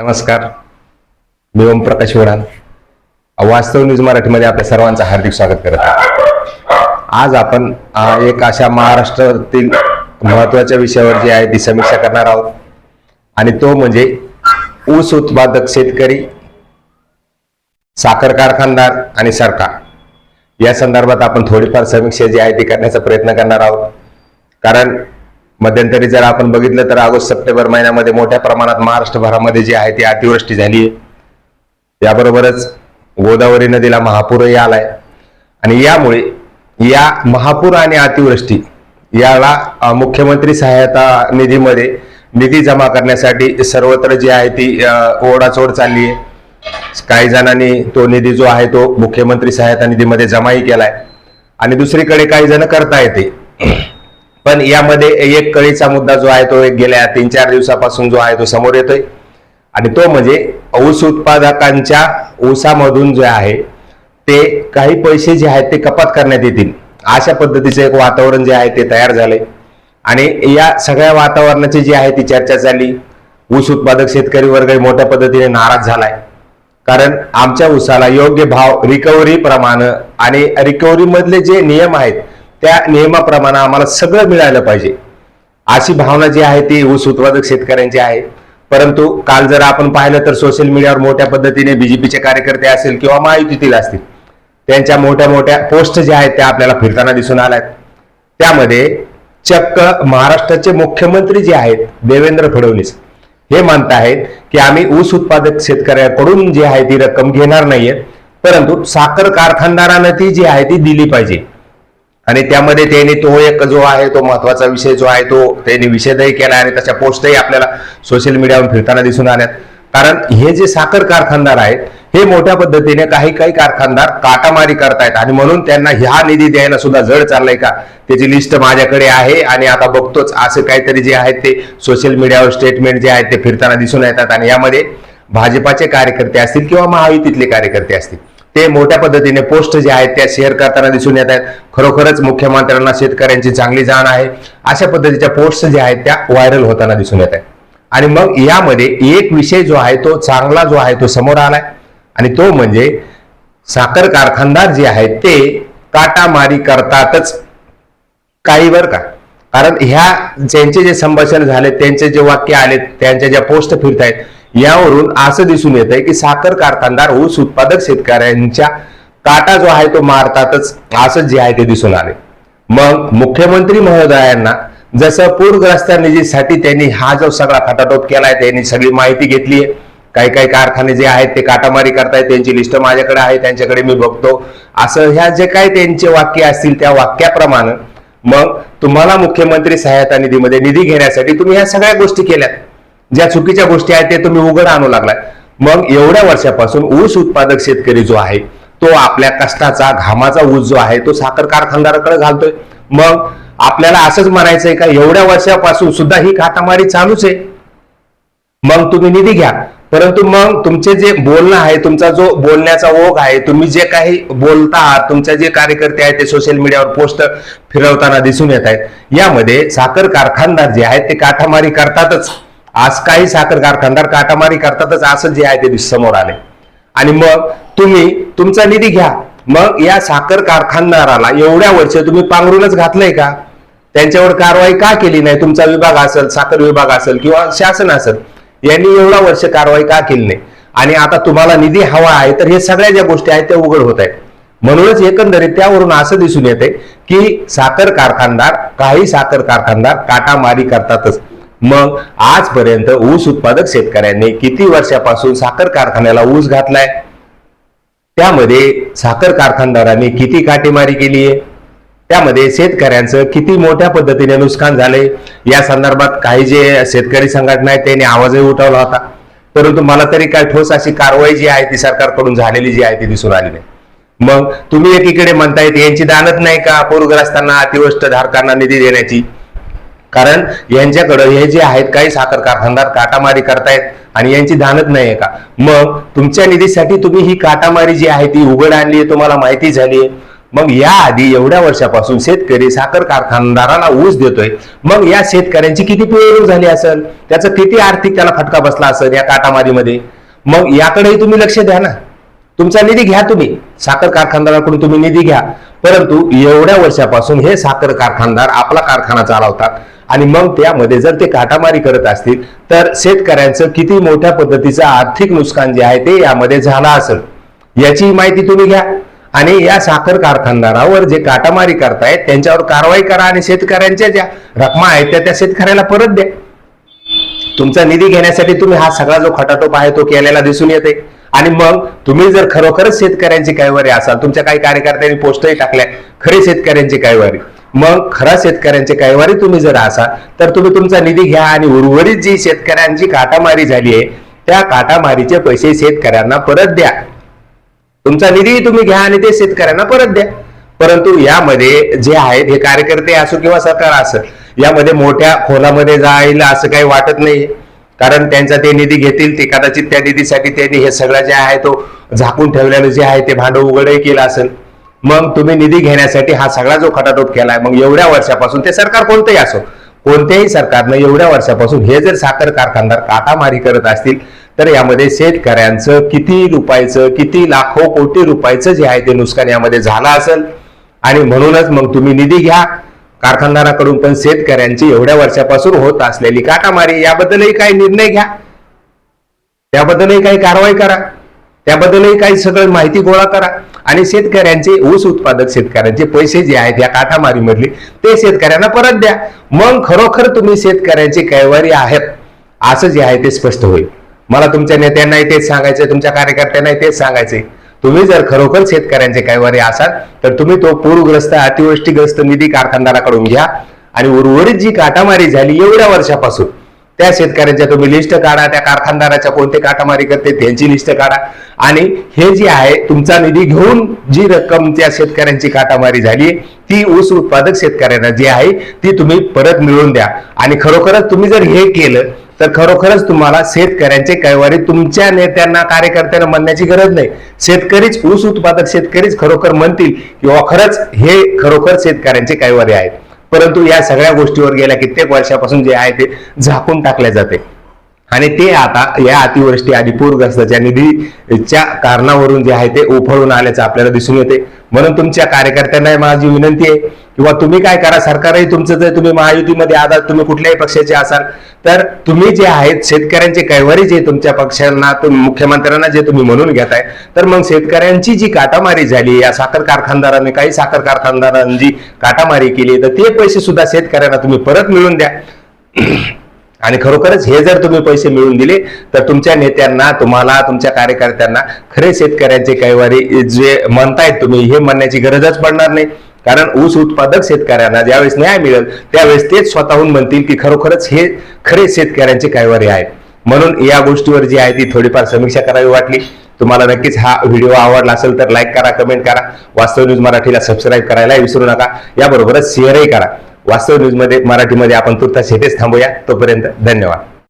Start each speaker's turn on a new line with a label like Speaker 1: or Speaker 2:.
Speaker 1: नमस्कार. मी ओमप्रकाश वडान वास्तव न्यूज मराठीमध्ये आपल्या सर्वांचं हार्दिक स्वागत करत आहे. आज आपण एक अशा महाराष्ट्रातील महत्त्वाच्या विषयावर जी आहे ती समीक्षा करणार आहोत. आणि तो म्हणजे ऊस उत्पादक शेतकरी साखर कारखानदार आणि सरकार. या संदर्भात आपण थोडीफार समीक्षा जी आहे ती करण्याचा प्रयत्न करणार आहोत. कारण मध्यंतरी जर आपण बघितलं तर ऑगस्ट सप्टेंबर महिन्यामध्ये मोठ्या प्रमाणात महाराष्ट्रभरामध्ये जी आहे ती अतिवृष्टी झाली आहे. याबरोबरच गोदावरी नदीला महापूरही आलाय. आणि यामुळे या महापूर आणि अतिवृष्टी याला मुख्यमंत्री सहायता निधीमध्ये निधी जमा करण्यासाठी सर्वत्र जी आहे ती ओढाचोड चालली आहे. काही जणांनी तो निधी जो आहे तो मुख्यमंत्री सहायता निधीमध्ये जमाही केलाय. आणि दुसरीकडे काही जण करता येते पण यामध्ये एक कळीचा मुद्दा जो आहे तो एक गेल्या तीन चार दिवसापासून जो आहे तो समोर येतोय. आणि तो म्हणजे ऊस उत्पादकांच्या ऊसामधून जे आहे ते काही पैसे जे आहेत ते कपात करण्यात येतील. अशा पद्धतीचं एक वातावरण जे आहे ते तयार झालंय. आणि या सगळ्या वातावरणाची जी आहे ती चर्चा झाली ऊस उत्पादक शेतकरी वर्ग मोठ्या पद्धतीने नाराज झालाय. कारण आमच्या ऊसाला योग्य भाव रिकव्हरी प्रमाण आणि रिकव्हरी मधले जे नियम आहेत त्या नियमाप्रमाणे आम्हाला सगळं मिळालं पाहिजे. अशी भावना जी आहे ती ऊस उत्पादक शेतकऱ्यांची आहे. परंतु काल जर आपण पाहिलं तर सोशल मीडियावर मोठ्या पद्धतीने बीजेपीचे कार्यकर्ते असतील किंवा महायुतीतील असतील त्यांच्या मोठ्या मोठ्या पोस्ट ज्या आहेत त्या आपल्याला फिरताना दिसून आल्या त्यामध्ये चक्क महाराष्ट्राचे मुख्यमंत्री जे आहेत देवेंद्र फडणवीस हे मानत आहेत की आम्ही ऊस उत्पादक शेतकऱ्याकडून जी आहे ती रक्कम घेणार नाहीये परंतु साखर कारखानदारांना ती जी आहे ती दिली पाहिजे. आणि त्यामध्ये त्यांनी तो एक जो आहे तो महत्त्वाचा विषय जो आहे तो त्यांनी विषेधही केला आणि त्याच्या पोस्टही आपल्याला सोशल मीडियावर फिरताना दिसून आल्यात. कारण हे जे साखर कारखानदार आहेत हे मोठ्या पद्धतीने काही काही कारखानदार काटामारी करतायत आणि म्हणून त्यांना ह्या निधी द्यायला सुद्धा जड चाललंय का? त्याची लिस्ट माझ्याकडे आहे आणि आता बघतोच असं काहीतरी जे आहेत ते सोशल मीडियावर स्टेटमेंट जे आहेत ते फिरताना दिसून येतात आणि यामध्ये भाजपाचे कार्यकर्ते असतील किंवा महायुतीतले कार्यकर्ते असतील. ते मोठ्या पद्धतीने पोस्ट जे आहेत त्या शेअर करताना दिसून येत आहेत. खरोखरच मुख्यमंत्र्यांना शेतकऱ्यांची चांगली जाण आहे. अशा पद्धतीच्या पोस्ट ज्या आहेत त्या व्हायरल होताना दिसून येत आहेत. आणि मग यामध्ये एक विषय जो आहे तो चांगला जो आहे तो समोर आलाय. आणि तो म्हणजे साखर कारखानदार जे आहेत ते काटामारी करतातच काही बर का? कारण ह्या ज्यांचे जे संभाषण झाले त्यांचे जे वाक्य आले त्यांच्या ज्या पोस्ट फिरत आहेत यावरून असं दिसून येत आहे की साखर कारखानदार ऊस उत्पादक शेतकऱ्यांच्या काटा जो आहे तो मारतातच असं जे आहे ते दिसून आले मग मुख्यमंत्री महोदयांना जसं पूरग्रस्त निधीसाठी त्यांनी हा जो सगळा खटाटोप केलाय त्यांनी सगळी माहिती घेतली आहे. काही काही कारखाने जे आहेत ते काटामारी करतायत त्यांची लिस्ट माझ्याकडे आहे त्यांच्याकडे मी बघतो. असं ह्या जे काही त्यांचे वाक्य असतील त्या वाक्याप्रमाणे मग तुम्हाला मुख्यमंत्री सहायता निधीमध्ये निधी घेण्यासाठी तुम्ही ह्या सगळ्या गोष्टी केल्यात. ज्या चुकीच्या गोष्टी आहेत ते तुम्ही उघड आणू लागलाय. मग एवढ्या वर्षापासून ऊस उत्पादक शेतकरी जो आहे तो आपल्या कष्टाचा घामाचा ऊस जो आहे तो साखर कारखानदाराकडे घालतोय. मग आपल्याला असंच म्हणायचंय का एवढ्या वर्षापासून सुद्धा ही काटामारी चालूच आहे. मग तुम्ही निधी घ्या. परंतु मग तुमचे जे बोलणं आहे तुमचा जो बोलण्याचा ओघ आहे तुम्ही जे काही बोलता आहात तुमचे जे कार्यकर्ते आहेत ते सोशल मीडियावर पोस्ट फिरवताना दिसून येत आहेत. यामध्ये साखर कारखानदार जे आहेत ते काठामारी करतातच. आज काही साखर कारखानदार काटामारी करतातच असं जे आहे ते समोर आले. आणि मग तुम्ही तुमचा निधी घ्या. मग या साखर कारखानदाराला एवढ्या वर्ष तुम्ही पांघरूनच घातलंय का? त्यांच्यावर कारवाई का केली नाही? तुमचा विभाग असेल साखर विभाग असेल किंवा शासन असेल यांनी एवढा वर्ष कारवाई का केली नाही? आणि आता तुम्हाला निधी हवा आहे तर हे सगळ्या ज्या गोष्टी आहेत त्या उघड होत आहेत. म्हणूनच एकंदरीत त्यावरून असं दिसून येते की साखर कारखानदार काही साखर कारखानदार काटामारी करतातच. मग आजपर्यंत ऊस उत्पादक शेतकऱ्यांनी किती वर्षापासून साखर कारखान्याला ऊस घातलाय? त्यामध्ये साखर कारखानदारांनी किती काटेमारी केली आहे त्यामध्ये शेतकऱ्यांचं किती मोठ्या पद्धतीने नुकसान झालंय? या संदर्भात काही जे शेतकरी संघटना आहेत त्यांनी आवाजही उठवला होता. परंतु मला तरी काय ठोस अशी कारवाई जी आहे ती सरकारकडून झालेली जी आहे ती दिसून आली नाही. मग तुम्ही एकीकडे म्हणतायत यांची दानत नाही का? पूरग्रस्तांना अतिवृष्ट धारकांना निधी देण्याची. कारण यांच्याकडं हे जे आहेत काही साखर कारखानदार काटामारी करतायत आणि यांची धानच नाहीये का? मग तुमच्या निधीसाठी तुम्ही ही काटामारी जी आहे ती उघड आणली आहे तुम्हाला माहिती झाली आहे. मग या आधी एवढ्या वर्षापासून शेतकरी साखर कारखानदाराला ऊस देतोय. मग या शेतकऱ्यांची किती पिळवणूक झाली असेल? त्याचा किती आर्थिक त्याला फटका बसला असेल या काटामारीमध्ये? मग याकडेही तुम्ही लक्ष द्या ना. तुमचा निधी घ्या तुम्ही. साखर कारखानदाराकडून तुम्ही निधी घ्या. परंतु एवढ्या वर्षापासून हे साखर कारखानदार आपला कारखाना चालवतात आणि मग त्यामध्ये जर ते काटामारी करत असतील तर शेतकऱ्यांचं किती मोठ्या पद्धतीचं आर्थिक नुकसान जे आहे ते यामध्ये झालं असेल. याची माहिती तुम्ही घ्या. आणि या साखर कारखानदारावर जे काटामारी करतायत त्यांच्यावर कारवाई करा आणि शेतकऱ्यांच्या ज्या रकमा आहेत त्या त्या शेतकऱ्याला परत द्या. तुमचा निधी घेण्यासाठी तुम्ही हा सगळा जो खटाटोप आहे तो केलेला दिसून येते. आणि मग तुम्ही जर खरोखरच शेतकऱ्यांची कैवारी असाल तुमच्या काही कार्यकर्त्यांनी पोस्टही टाकल्या खरे शेतकऱ्यांची कैवारी. मग खरा शेतकऱ्यांची कैवारी तुम्ही जर असाल तर तुम्ही तुमचा निधी घ्या आणि उर्वरित जी शेतकऱ्यांची काटामारी झाली आहे त्या काटामारीचे पैसे शेतकऱ्यांना परत द्या. तुमचा निधी तुम्ही घ्या आणि ते शेतकऱ्यांना परत द्या. परंतु यामध्ये जे आहेत हे कार्यकर्ते असो किंवा सरकार असो यामध्ये मोठ्या खोलामध्ये जायला असं काही वाटत नाही कारण त्यांचा ते निधी घेतील ते कदाचित त्या निधीसाठी त्यांनी हे सगळं जे आहे तो झाकून ठेवलेलं जे आहे ते भांडं उघडही केलं असेल. मग तुम्ही निधी घेण्यासाठी हा सगळा जो खटाटोप केलाय मग एवढ्या वर्षापासून ते सरकार कोणतंही असो कोणत्याही सरकारनं एवढ्या वर्षापासून हे जर साखर कारखानदार काटामारी करत असतील तर यामध्ये शेतकऱ्यांचं किती रुपयाचं किती लाखो कोटी रुपयाचं जे आहे ते नुकसान यामध्ये झालं असेल. आणि म्हणूनच मग तुम्ही निधी घ्या. कारखानदाराकडून पण शेतकऱ्यांची एवढ्या वर्षापासून होत असलेली काटामारी याबद्दलही काही निर्णय घ्या. त्याबद्दलही काही कारवाई करा. त्याबद्दलही काही सगळं माहिती गोळा करा. आणि शेतकऱ्यांचे ऊस उत्पादक शेतकऱ्यांचे पैसे जे आहेत या काठामारीमधले ते शेतकऱ्यांना परत द्या. मग खरोखर तुम्ही शेतकऱ्यांची कैवारी आहेत असं जे आहे ते स्पष्ट होईल. मला तुमच्या नेत्यांनाही तेच सांगायचंय तुमच्या कार्यकर्त्यांनाही तेच सांगायचंय. तुम्ही जर खरोखर शेतकऱ्यांचे कैवारी असाल तर तुम्ही तो पूरग्रस्त अतिवृष्टीग्रस्त निधी कारखानदाराकडून घ्या आणि उर्वरित जी काटामारी झाली एवढ्या वर्षापासून त्या शेतकऱ्यांच्या तुम्ही लिस्ट काढा त्या कारखानदाराच्या कोणते काटामारी करते त्यांची लिस्ट काढा. आणि हे जे आहे तुमचा निधी घेऊन जी रक्कम त्या शेतकऱ्यांची काटामारी झाली ती ऊस उत्पादक शेतकऱ्यांना जी आहे ती तुम्ही परत मिळवून द्या. आणि खरोखरच तुम्ही जर हे केलं तर खरोखरच तुम्हाला शेतकऱ्यांचे कैवारी तुमच्या नेत्यांना कार्यकर्त्यांना म्हणण्याची गरज नाही. शेतकरीच ऊस उत्पादक शेतकरीच खरोखर म्हणतील किंवा हो, खरंच हे खरोखर शेतकऱ्यांचे कैवारी आहेत. परंतु या सगळ्या गोष्टीवर गेल्या कित्येक वर्षापासून जे आहे ते झाकून टाकले जाते. आणि ते आता या अतिवृष्टी आणि पूरग्रस्ताच्या निधीच्या कारणावरून जे आहे ते उफळून आल्याचं आपल्याला दिसून येते. म्हणून तुमच्या कार्यकर्त्यांना माझी विनंती आहे किंवा तुम्ही काय करा सरकारही तुमचं जर तुम्ही महायुतीमध्ये आता तुम्ही कुठल्याही पक्षाचे असाल तर तुम्ही जे आहेत शेतकऱ्यांचे कैवारी जे तुमच्या पक्षांना मुख्यमंत्र्यांना जे तुम्ही म्हणून घेताय तर मग शेतकऱ्यांची जी काटामारी झाली या साखर कारखानदारांनी काही साखर कारखानदारांनी जी काटामारी केली तर ते पैसे सुद्धा शेतकऱ्यांना तुम्ही परत मिळवून द्या. आणि खरोखरच हे जर तुम्ही पैसे मिळवून दिले तर तुमच्या नेत्यांना तुम्हाला तुमच्या कार्यकर्त्यांना खरे शेतकऱ्यांचे कैवारी जे म्हणतायत तुम्ही हे म्हणण्याची गरजच पडणार नाही. कारण ऊस उत्पादक शेतकऱ्यांना ज्यावेळेस न्याय मिळेल त्यावेळेस तेच स्वतःहून म्हणतील की खरोखरच हे खरे शेतकऱ्यांचे कैवारी आहेत. म्हणून या गोष्टीवर जी आहे ती थोडीफार समीक्षा करावी वाटली. तुम्हाला नक्कीच हा व्हिडिओ आवडला असेल तर लाईक करा कमेंट करा. वास्तव न्यूज मराठीला सबस्क्राईब करायला विसरू नका. याबरोबरच शेअरही करा. वास्तव न्यूजमध्ये मराठीमध्ये आपण तुर्तास हेटेच थांबूया. तोपर्यंत धन्यवाद.